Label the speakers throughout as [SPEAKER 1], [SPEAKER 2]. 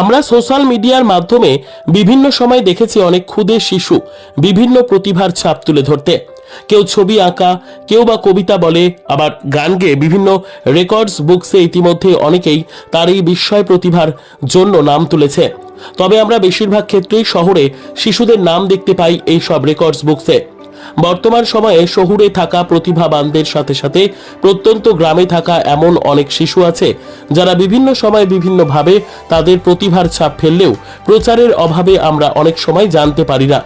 [SPEAKER 1] আমরা সোশ্যাল মিডিয়ার মাধ্যমে বিভিন্ন সময় দেখেছি অনেক ক্ষুদে শিশু বিভিন্ন প্রতিভার ছাপ তুলে ধরতে। কেউ ছবি আঁকা, কেউ বা কবিতা বলে, আবার গান গেয়ে বিভিন্ন রেকর্ডস বুকসে ইতিমধ্যে অনেকেই তার এই বিস্ময় প্রতিভার জন্য নাম তুলেছে। তবে আমরা বেশিরভাগ ক্ষেত্রেই শহরে শিশুদের নাম দেখতে পাই এই সব রেকর্ডস বুকসে বর্তমান সময়ে শহুরে থাকা প্রতিভাবানদের সাথে সাথে প্রত্যন্ত গ্রামে থাকা এমন অনেক শিশু আছে যারা বিভিন্ন সময় বিভিন্নভাবে তাদের প্রতিভার ছাপ ফেললেও প্রচারের অভাবে আমরা অনেক সময় জানতে পারি না।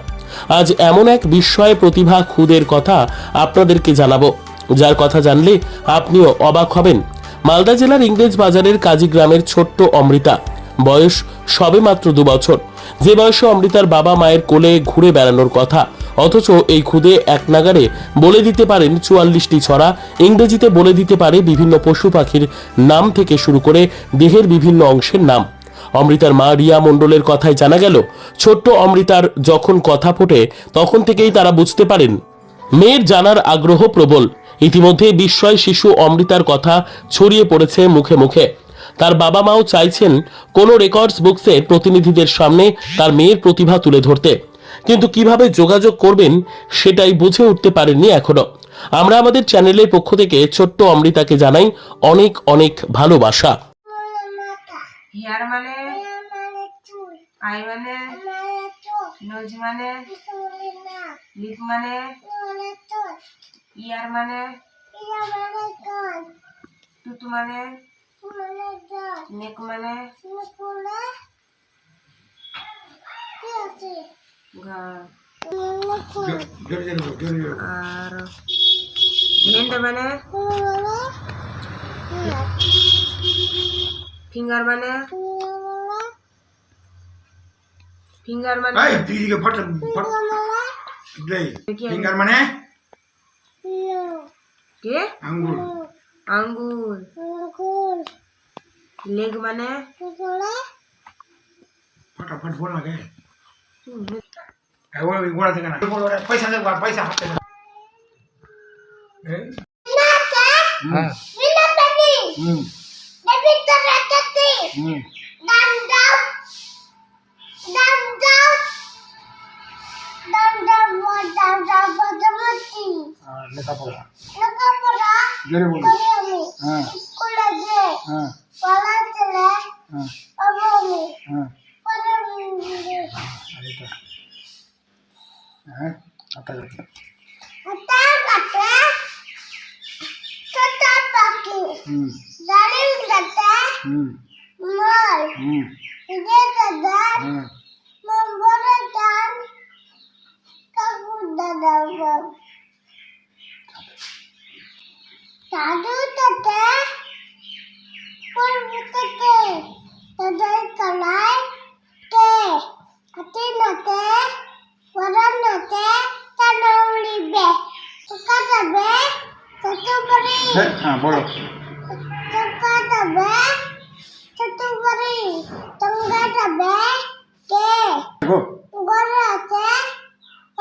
[SPEAKER 1] আজ এমন এক বিস্ময় প্রতিভা খুদের কথা আপনাদেরকে জানাব। যার কথা জানলে আপনিও অবাক হবেন। মালদা জেলার ইংরেজ বাজারের কাজী গ্রামের ছোট্ট অমৃতা। বয়স সবে মাত্র দু বছর। যে বয়সে অমৃতার বাবা মায়ের কোলে ঘুরে বেড়ানোর কথা। অথচ এই খুদে এক নাগারে বলে দিতে পারেন চুয়াল্লিশটি ছড়া। ইংরেজিতে বলে দিতে পারে বিভিন্ন পশু পাখির নাম থেকে শুরু করে দেহের বিভিন্ন অংশের নাম। অমৃতার মা রিয়া মণ্ডলের কথায় জানা গেল, ছোট্ট অমৃতার যখন কথা ফোটে, তখন থেকেই তারা বুঝতে পারেন, মেয়ের জানার আগ্রহ প্রবল। ইতিমধ্যে বিস্ময় শিশু অমৃতার কথা ছড়িয়ে পড়েছে মুখে মুখে। তার বাবা মাও চাইছেন কোনো রেকর্ডস বুকসের প্রতিনিধিদের সামনে তার মেয়ের প্রতিভা তুলে ধরতে। কিন্তু কীভাবে যোগাযোগ করবেন সেটাই বুঝে উঠতে পারেননি এখনও। আমরা আমাদের চ্যানেলের পক্ষ থেকে ছোট্ট অমৃতাকে জানাই অনেক অনেক ভালোবাসা।
[SPEAKER 2] মানে? মানে? মানে? ইয়ার মানে? টুটু মানে? নেক মানে ঘা- আর হ্যান্ড মানে ফিঙ্গার মানে ফিঙ্গার মানে
[SPEAKER 3] এই দিদিকে ফট ফট দেই ফিঙ্গার মানে
[SPEAKER 2] কে
[SPEAKER 3] আঙ্গুল
[SPEAKER 2] আঙ্গুল লেগ মানে
[SPEAKER 3] ফটাফট বল না কে এই ওই গোড়া থেকে না পয়সা দে পয়সা হাতে না এই হ্যাঁ হুম হুম আর লেখাপড়া জোরে বলো হ্যাঁ হ্যাঁ হ্যাঁ হ্যাঁ আর এটা হ্যাঁ আটা গেছে হুম হুম হুম হ্যাঁ
[SPEAKER 4] Satu tete, purbu tete, tete kalai,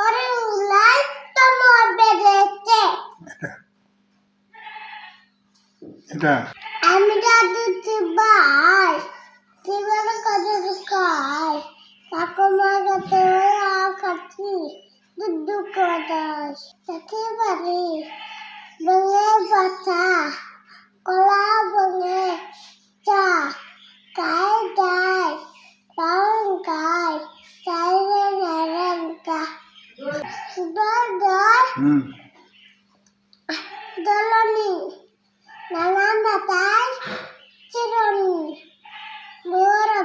[SPEAKER 4] ori ulai, tamu abedete.
[SPEAKER 3] এটা হুম
[SPEAKER 4] দলনি নানান বাতাস চিরনি মোরপে